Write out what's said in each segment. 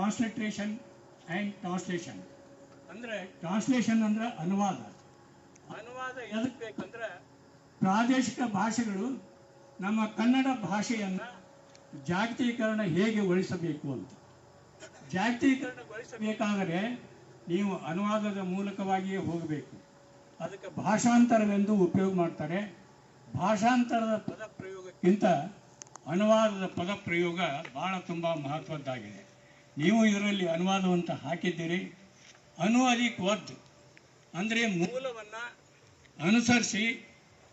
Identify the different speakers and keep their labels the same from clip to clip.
Speaker 1: Transliteration and translation ಅಂದರೆ translation ಅಂದ್ರೆ ಅನುವಾದ. ಅನುವಾದ ಎದಕ್ಕೆ ಬೇಕಂದ್ರೆ ಪ್ರಾದೇಶಿಕ ಭಾಷೆಗಳು ನಮ್ಮ ಕನ್ನಡ ಭಾಷೆಯನ್ನು ಜಾಗತೀಕರಣ ಹೇಗೆ ಗೊಳಿಸಬೇಕು ಅಂತ. ಜಾಗತೀಕರಣಗೊಳಿಸಬೇಕಾದರೆ ನೀವು ಅನುವಾದದ ಮೂಲಕವಾಗಿಯೇ ಹೋಗಬೇಕು. ಅದಕ್ಕೆ ಭಾಷಾಂತರವೆಂದು ಉಪಯೋಗ ಮಾಡ್ತಾರೆ. ಭಾಷಾಂತರದ ಪದ ಪ್ರಯೋಗಕ್ಕಿಂತ ಅನುವಾದದ ಪದ ಪ್ರಯೋಗ ಬಹಳ ತುಂಬ ಮಹತ್ವದ್ದಾಗಿದೆ. ನೀವು ಇದರಲ್ಲಿ ಅನುವಾದವಂತ ಹಾಕಿದ್ದೀರಿ. ಅನುವಾದಿಕ್ ವದ್ ಅಂದರೆ ಮೂಲವನ್ನು ಅನುಸರಿಸಿ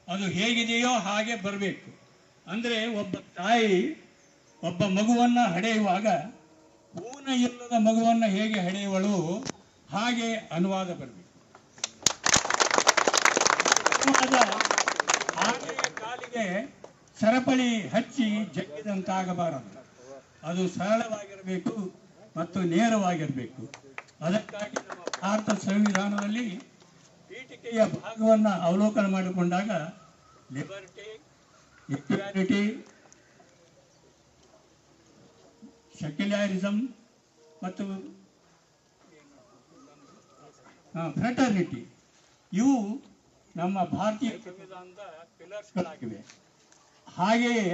Speaker 1: ಅದು ಹೇಗಿದೆಯೋ ಹಾಗೆ ಬರಬೇಕು. ಅಂದರೆ ಒಬ್ಬ ತಾಯಿ ಒಬ್ಬ ಮಗುವನ್ನು ಹಡೆಯುವಾಗ ಊನ ಇಲ್ಲದ ಮಗುವನ್ನು ಹೇಗೆ ಹಡೆಯುವಳು ಹಾಗೆ ಅನುವಾದ ಬರಬೇಕು. ಕಾಲಿಗೆ ಸರಪಳಿ ಹಚ್ಚಿ ಜಗ್ಗಿದಂತಾಗಬಾರದು. ಅದು ಸರಳವಾಗಿರಬೇಕು. ಮತ್ತು ನೇರವಾಗಿರಬೇಕು. ಅದಕ್ಕಾಗಿ ನಮ್ಮ ಭಾರತ ಸಂವಿಧಾನದಲ್ಲಿ ಪೀಠಿಕೆಯ ಭಾಗವನ್ನು ಅವಲೋಕನ ಮಾಡಿಕೊಂಡಾಗ ಲಿಬರ್ಟಿ ಇಕ್ವಾಲಿಟಿ ಸೆಕ್ಯುಲಾರಿಸಮ್ ಮತ್ತು ಫ್ರೆಟರ್ನಿಟಿ ಇವು ನಮ್ಮ ಭಾರತೀಯ ಸಂವಿಧಾನದ ಪಿಲರ್ಸ್ಗಳಾಗಿವೆ ಹಾಗೆಯೇ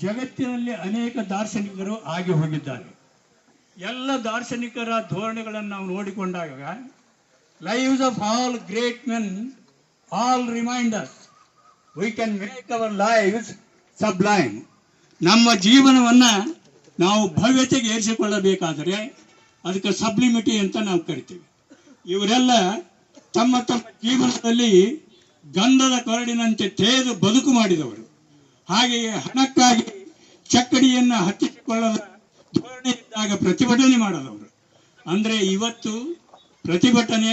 Speaker 1: ಜಗತ್ತಿನಲ್ಲಿ ಅನೇಕ ದಾರ್ಶನಿಕರು ಆಗಿ ಹೋಗಿದ್ದಾರೆ. ಎಲ್ಲ ದಾರ್ಶನಿಕರ ಧೋರಣೆಗಳನ್ನು ನಾವು ನೋಡಿಕೊಂಡಾಗ lives of all great men all reminders we can make our lives sublime ನಮ್ಮ ಜೀವನವನ್ನು ನಾವು ಭವ್ಯತೆಗೆ ಏರಿಸಿಕೊಳ್ಳಬೇಕಾದರೆ ಅದಕ್ಕೆ ಸಬ್ಲಿಮಿಟಿ ಅಂತ ನಾವು ಕರಿತೀವಿ. ಇವರೆಲ್ಲ ತಮ್ಮ ತಮ್ಮ ಜೀವನದಲ್ಲಿ ಗಂಧದ ಕೊರಡಿನಂತೆ ತೇದು ಬದುಕು ಮಾಡಿದವರು. ಹಾಗೆಯೇ ಹಣಕ್ಕಾಗಿ ಚಕ್ಕಡಿಯನ್ನು ಹತ್ತಿಸಿಕೊಳ್ಳದ ಧೋರಣೆ ಇದ್ದಾಗ ಪ್ರತಿಭಟನೆ ಮಾಡೋದವರು ಅಂದ್ರೆ ಇವತ್ತು ಪ್ರತಿಭಟನೆ,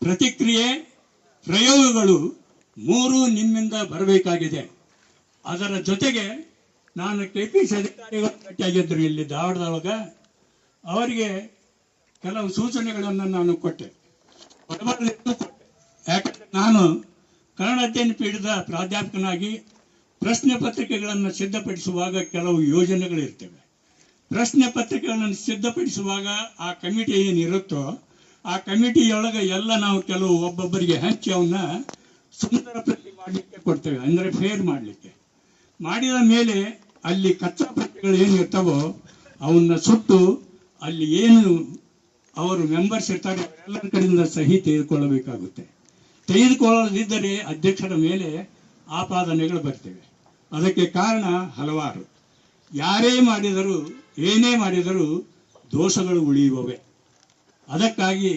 Speaker 1: ಪ್ರತಿಕ್ರಿಯೆ, ಪ್ರಯೋಗಗಳು ಮೂರು ನಿಮ್ಮಿಂದ ಬರಬೇಕಾಗಿದೆ. ಅದರ ಜೊತೆಗೆ ನಾನು ಕೆ ಪಿ ಸಿ ಅಧಿಕಾರಿಗಳು ಭೇಟಿಯಾಗಿದ್ದರು ಇಲ್ಲಿ ಧಾರವಾಡದೊಳಗ. ಅವರಿಗೆ ಕೆಲವು ಸೂಚನೆಗಳನ್ನು ನಾನು ಕೊಟ್ಟೆ. ಬಡಬಡಲಿದ್ದು ಕೊಟ್ಟೆ. ಯಾಕಂದ್ರೆ ನಾನು ಕನ್ನಡ ಅಧ್ಯಯನ ಪೀಠದ ಪ್ರಾಧ್ಯಾಪಕನಾಗಿ ಪ್ರಶ್ನೆ ಪತ್ರಿಕೆಗಳನ್ನು ಸಿದ್ಧಪಡಿಸುವಾಗ ಕೆಲವು ಯೋಜನೆಗಳಿರ್ತವೆ. ಪ್ರಶ್ನೆ ಪತ್ರಿಕೆಗಳನ್ನು ಸಿದ್ಧಪಡಿಸುವಾಗ ಆ ಕಮಿಟಿ ಏನಿರುತ್ತೋ ಆ ಕಮಿಟಿಯೊಳಗೆ ಎಲ್ಲ ನಾವು ಕೆಲವು ಒಬ್ಬೊಬ್ಬರಿಗೆ ಹಂಚಿ ಅವನ್ನ ಸುಂದರ ಪ್ರತಿ ಮಾಡಲಿಕ್ಕೆ ಕೊಡ್ತೇವೆ, ಅಂದರೆ ಫೇರ್ ಮಾಡಲಿಕ್ಕೆ. ಮಾಡಿದ ಮೇಲೆ ಅಲ್ಲಿ ಕಚ್ಚಾ ಪ್ರತಿಗಳು ಏನು ಇರ್ತಾವೋ ಅವನ್ನ ಸುಟ್ಟು ಅಲ್ಲಿ ಏನು ಅವರು ಮೆಂಬರ್ಸ್ ಇರ್ತಾರೆ ಅವರೆಲ್ಲರ ಕಡೆಯಿಂದ ಸಹಿ ತೆಗೆದುಕೊಳ್ಳಬೇಕಾಗುತ್ತೆ. ತೆಗೆದುಕೊಳ್ಳದಿದ್ದರೆ ಅಧ್ಯಕ್ಷರ ಮೇಲೆ ಆಪಾದನೆಗಳು ಬರ್ತವೆ. ಅದಕ್ಕೆ ಕಾರಣ ಹಲವಾರು. ಯಾರೇ ಮಾಡಿದರೂ ಏನೇ ಮಾಡಿದರೂ ದೋಷಗಳು ಉಳಿಯುವವೆ. ಅದಕ್ಕಾಗಿ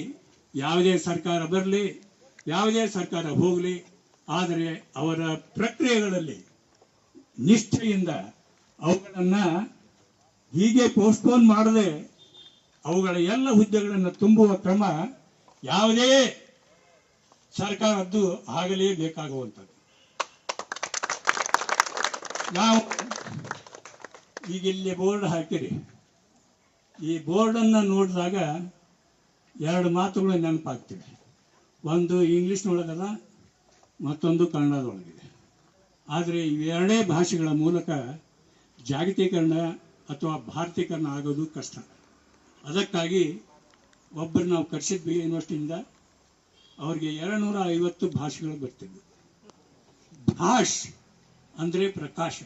Speaker 1: ಯಾವುದೇ ಸರ್ಕಾರ ಬರಲಿ, ಯಾವುದೇ ಸರ್ಕಾರ ಹೋಗಲಿ, ಆದರೆ ಅವರ ಪ್ರಕ್ರಿಯೆಗಳಲ್ಲಿ ನಿಷ್ಠೆಯಿಂದ ಅವುಗಳನ್ನು ಹೀಗೆ ಪೋಸ್ಟ್ಪೋನ್ ಮಾಡದೆ ಅವುಗಳ ಎಲ್ಲ ಹುದ್ದೆಗಳನ್ನು ತುಂಬುವ ಕ್ರಮ ಯಾವುದೇ ಸರ್ಕಾರದ್ದು ಆಗಲೇಬೇಕಾಗುವಂಥದ್ದು ನಾವು ಈಗ ಇಲ್ಲಿ ಬೋರ್ಡ್ ಹಾಕಿರಿ. ಈ ಬೋರ್ಡನ್ನು ನೋಡಿದಾಗ ಎರಡು ಮಾತುಗಳು ನೆನಪಾಗ್ತಿವೆ. ಒಂದು ಇಂಗ್ಲೀಷ್ನೊಳಗದ, ಮತ್ತೊಂದು ಕನ್ನಡದೊಳಗಿದೆ. ಆದರೆ ಇವೆರಡೇ ಭಾಷೆಗಳ ಮೂಲಕ ಜಾಗತೀಕರಣ ಅಥವಾ ಭಾರತೀಕರಣ ಆಗೋದು ಕಷ್ಟ. ಅದಕ್ಕಾಗಿ ಒಬ್ಬರು ನಾವು ಕರೆಸಿದ್ವಿ ಯೂನಿವರ್ಸಿಟಿಯಿಂದ ಅವ್ರಿಗೆ ಎರಡುನೂರ ಐವತ್ತು ಭಾಷೆಗಳು ಬರ್ತಿದ್ವು. ಭಾಷ್ ಅಂದರೆ ಪ್ರಕಾಶ.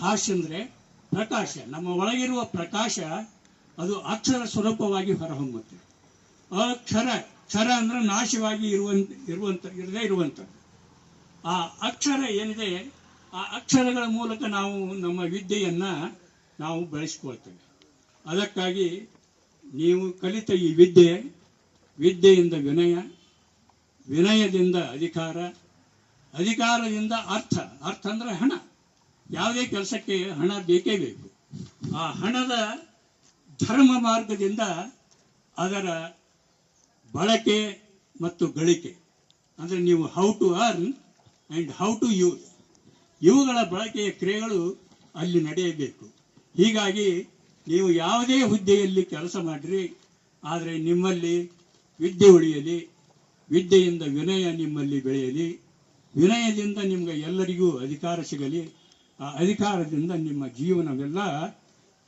Speaker 1: ಭಾಷ್ ಅಂದರೆ ಪ್ರಕಾಶ, ನಮ್ಮ ಒಳಗಿರುವ ಪ್ರಕಾಶ ಅದು ಅಕ್ಷರ ಸ್ವರೂಪವಾಗಿ ಹೊರಹೊಮ್ಮುತ್ತೆ. ಅಕ್ಷರ, ಕ್ಷರ ಅಂದ್ರೆ ನಾಶವಾಗಿ ಇರುವಂತ ಇರುವಂತ, ಇರದೇ ಇರುವಂಥದ್ದು. ಆ ಅಕ್ಷರ ಏನಿದೆ, ಆ ಅಕ್ಷರಗಳ ಮೂಲಕ ನಾವು ನಮ್ಮ ವಿದ್ಯೆಯನ್ನ ನಾವು ಬೆಳೆಸ್ಕೊಳ್ತೇವೆ. ಅದಕ್ಕಾಗಿ ನೀವು ಕಲಿತ ಈ ವಿದ್ಯೆ, ವಿದ್ಯೆಯಿಂದ ವಿನಯ, ವಿನಯದಿಂದ ಅಧಿಕಾರ, ಅಧಿಕಾರದಿಂದ ಅರ್ಥ. ಅರ್ಥ ಅಂದ್ರೆ ಹಣ. ಯಾವುದೇ ಕೆಲಸಕ್ಕೆ ಹಣ ಬೇಕೇ ಬೇಕು. ಆ ಹಣದ ಧರ್ಮ ಮಾರ್ಗದಿಂದ ಅದರ ಬಳಕೆ ಮತ್ತು ಗಳಿಕೆ. ಅಂದರೆ ನೀವು how to earn and how to use ಇವುಗಳ ಬಳಕೆಯ ಕ್ರಿಯೆಗಳು ಅಲ್ಲಿ ನಡೆಯಬೇಕು. ಹೀಗಾಗಿ ನೀವು ಯಾವುದೇ ಹುದ್ದೆಯಲ್ಲಿ ಕೆಲಸ ಮಾಡಿರಿ, ಆದರೆ ನಿಮ್ಮಲ್ಲಿ ವಿದ್ಯೆ ಉಳಿಯಲಿ, ವಿದ್ಯೆಯಿಂದ ವಿನಯ ನಿಮ್ಮಲ್ಲಿ ಬೆಳೆಯಲಿ, ವಿನಯದಿಂದ ನಿಮಗೆ ಎಲ್ಲರಿಗೂ ಅಧಿಕಾರ ಸಿಗಲಿ ಆ ಅಧಿಕಾರದಿಂದ ನಿಮ್ಮ ಜೀವನವೆಲ್ಲ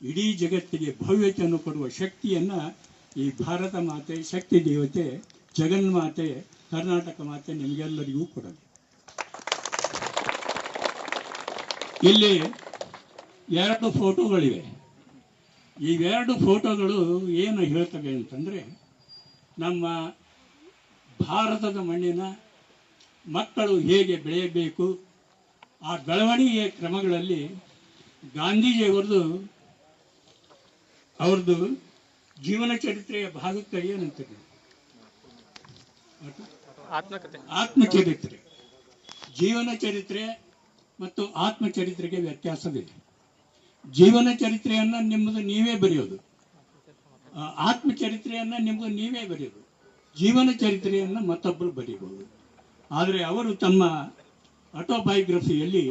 Speaker 1: ಇಡೀ ಜಗತ್ತಿಗೆ ಭವ್ಯತೆಯನ್ನು ಕೊಡುವ ಶಕ್ತಿಯನ್ನು ಈ ಭಾರತ ಮಾತೆ, ಶಕ್ತಿ ದೇವತೆ ಜಗನ್ಮಾತೆ ಕರ್ನಾಟಕ ಮಾತೆ ನಿಮಗೆಲ್ಲರಿಗೂ ಕೊಡಲಿ. ಇಲ್ಲಿ ಎರಡು ಫೋಟೋಗಳಿವೆ. ಇವೆರಡು ಫೋಟೋಗಳು ಏನು ಹೇಳ್ತವೆ ಅಂತಂದರೆ, ನಮ್ಮ ಭಾರತದ ಮಣ್ಣಿನ ಮಕ್ಕಳು ಹೇಗೆ ಬೆಳೆಯಬೇಕು ಆ ಬೆಳವಣಿಗೆಯ ಕ್ರಮಗಳಲ್ಲಿ ಗಾಂಧೀಜಿಯವರದು ಅವ್ರದ್ದು ಜೀವನ ಚರಿತ್ರೆಯ ಭಾಗಕ್ಕೆ ಏನಂತ
Speaker 2: ಆತ್ಮಕತೆ
Speaker 1: ಆತ್ಮಚರಿತ್ರೆ. ಜೀವನ ಚರಿತ್ರೆ ಮತ್ತು ಆತ್ಮಚರಿತ್ರೆಗೆ ವ್ಯತ್ಯಾಸವಿದೆ. ಜೀವನ ಚರಿತ್ರೆಯನ್ನ ನಿಮ್ಮದು ನೀವೇ ಬರೆಯೋದು. ಆತ್ಮಚರಿತ್ರೆಯನ್ನ ನಿಮ್ಮದು ನೀವೇ ಬರೆಯೋದು. ಜೀವನ ಚರಿತ್ರೆಯನ್ನ ಮತ್ತೊಬ್ಬರು ಬರೀಬಹುದು ಆದರೆ ಅವರು ತಮ್ಮ ಆಟೋಬಯೋಗ್ರಫಿಯಲ್ಲಿ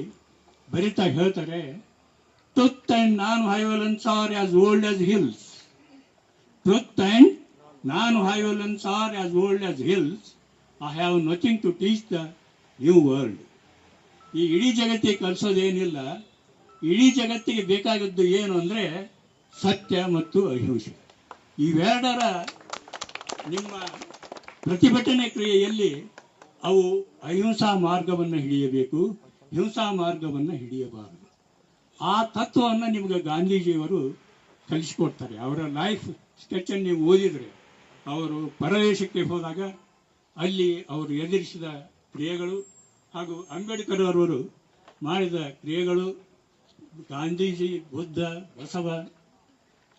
Speaker 1: ಬರಿತಾ ಹೇಳ್ತಾರೆ truth and nonviolence are as old as hills truth and nonviolence are as old as hills I have nothing to teach the new world ಈ ಇಡೀ ಜಗತ್ತಿಗೆ ಕಲಿಸೋದೇನಿಲ್ಲ. ಇಡೀ ಜಗತ್ತಿಗೆ ಬೇಕಾಗಿದ್ದು ಏನು ಅಂದರೆ ಸತ್ಯ ಮತ್ತು ಅಹಿಂಸೆ. ಇವೆರಡರ ನಿಮ್ಮ ಪ್ರತಿಭಟನೆ ಕ್ರಿಯೆಯಲ್ಲಿ ಅವು ಅಹಿಂಸಾ ಮಾರ್ಗವನ್ನು ಹಿಡಿಯಬೇಕು, ಹಿಂಸಾ ಮಾರ್ಗವನ್ನು ಹಿಡಿಯಬಾರದು. ಆ ತತ್ವವನ್ನು ನಿಮಗೆ ಗಾಂಧೀಜಿಯವರು ಕಲಿಸಿಕೊಡ್ತಾರೆ. ಅವರ ಲೈಫ್ ಸ್ಕೆಚನ್ನು ನೀವು ಓದಿದರೆ, ಅವರು ಪರದೇಶಕ್ಕೆ ಹೋದಾಗ ಅಲ್ಲಿ ಅವರು ಎದುರಿಸಿದ ಕ್ರಿಯೆಗಳು ಹಾಗೂ ಅಂಬೇಡ್ಕರ್ ಅವರು ಮಾಡಿದ ಕ್ರಿಯೆಗಳು, ಗಾಂಧೀಜಿ, ಬುದ್ಧ, ಬಸವ,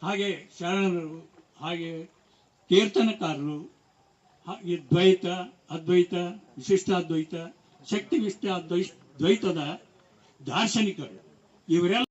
Speaker 1: ಹಾಗೆ ಶರಣರು, ಹಾಗೆ ಕೀರ್ತನಕಾರರು ಈ ದ್ವೈತ ಅದ್ವೈತ ವಿಶಿಷ್ಟಾದ್ವೈತ ಶಕ್ತಿ ವಿಶಿಷ್ಟ ದ್ವೈತದ ದಾರ್ಶನಿಕರು. ಇವರೆಲ್ಲ